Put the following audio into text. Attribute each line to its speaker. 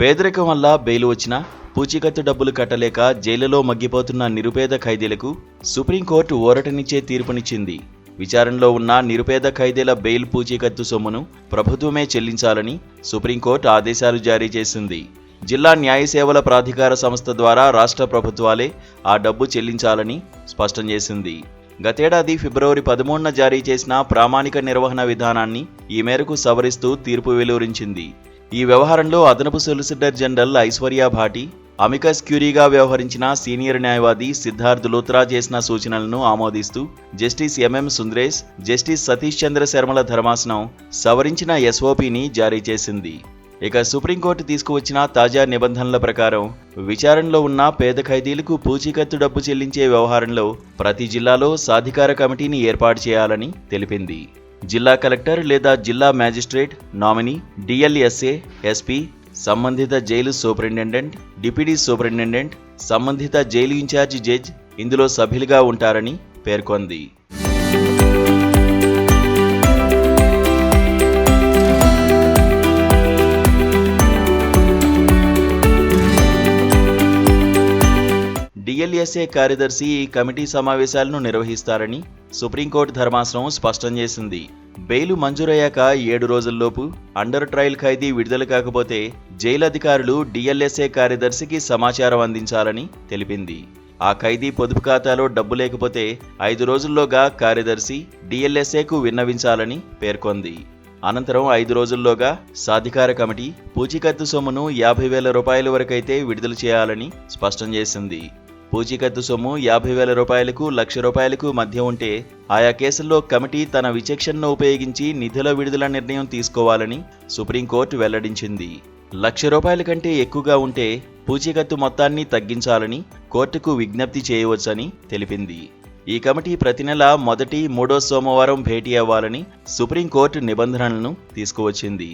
Speaker 1: పేదరికం వల్ల బెయిల్ వచ్చినా పూచీకత్తు డబ్బులు కట్టలేక జైలులో మగ్గిపోతున్న నిరుపేద ఖైదీలకు సుప్రీంకోర్టు ఓరటనిచ్చే తీర్పునిచ్చింది. విచారణలో ఉన్న నిరుపేద ఖైదీల బెయిల్ పూచీకత్తు సొమ్మును ప్రభుత్వమే చెల్లించాలని సుప్రీంకోర్టు ఆదేశాలు జారీ చేసింది. జిల్లా న్యాయ సేవల ప్రాధికార సంస్థ ద్వారా రాష్ట్ర ప్రభుత్వాలే ఆ డబ్బు చెల్లించాలని స్పష్టం చేసింది. గతేడాది ఫిబ్రవరి పదమూడున జారీ చేసిన ప్రామాణిక నిర్వహణ విధానాన్ని ఈ మేరకు సవరిస్తూ తీర్పు వెలువరించింది. ఈ వ్యవహారంలో అదనపు solicitor general Aishwarya Bhati amicus క్యూరీగా వ్యవహరించిన సీనియర్ న్యాయవాది సిద్ధార్థ్ లూత్రా చేసిన సూచనలను ఆమోదిస్తూ justice MM Sundaresh justice Satish Chandra శర్మల ధర్మాసనం సవరించిన ఎస్ఓపిని జారీ చేసింది. ఇక సుప్రీంకోర్టు తీసుకువచ్చిన తాజా నిబంధనల ప్రకారం విచారణలో ఉన్న పేద ఖైదీలకు పూచీకత్తు డబ్బు చెల్లించే వ్యవహారంలో ప్రతి జిల్లాలో సాధికార కమిటీని ఏర్పాటు చేయాలని తెలిపింది. జిల్లా కలెక్టర్ లేదా జిల్లా మ్యాజిస్ట్రేట్ నామినీ డిఎల్ఎస్ఏ ఎస్పీ సంబంధిత జైలు సూపరింటెండెంట్ డిప్యూటీ సూపరింటెండెంట్ సంబంధిత జైలు ఇన్ఛార్జి జడ్జ్ ఇందులో సభ్యులుగా ఉంటారని పేర్కొంది. డిఎల్ఎస్ఏ కార్యదర్శి ఈ కమిటీ సమావేశాలను నిర్వహిస్తారని సుప్రీంకోర్టు ధర్మాసనం స్పష్టం చేసింది. బెయిలు మంజూరయ్యాక ఏడు రోజుల్లోపు అండర్ ట్రయల్ ఖైదీ విడుదల కాకపోతే జైలు అధికారులు డిఎల్ఎస్ఏ కార్యదర్శికి సమాచారం అందించాలని తెలిపింది. ఆ ఖైదీ పొదుపు ఖాతాలో డబ్బు లేకపోతే ఐదు రోజుల్లోగా కార్యదర్శి డిఎల్ఎస్ఏకు విన్నవించాలని పేర్కొంది. అనంతరం ఐదు రోజుల్లోగా సాధికార కమిటీ పూచీకత్తు సొమ్మును యాభై వేల రూపాయల వరకైతే విడుదల చేయాలని స్పష్టం చేసింది. పూచీకత్తు సొమ్ము యాభై వేల రూపాయలకు లక్ష రూపాయలకు మధ్య ఉంటే ఆయా కేసుల్లో కమిటీ తన విచక్షణను ఉపయోగించి నిధుల విడుదల నిర్ణయం తీసుకోవాలని సుప్రీంకోర్టు వెల్లడించింది. లక్ష రూపాయల కంటే ఎక్కువగా ఉంటే పూచీకత్తు మొత్తాన్ని తగ్గించాలని కోర్టుకు విజ్ఞప్తి చేయవచ్చని తెలిపింది. ఈ కమిటీ ప్రతి నెల మొదటి మూడో సోమవారం భేటీ అవ్వాలని సుప్రీంకోర్టు నిబంధనలను తీసుకువచ్చింది.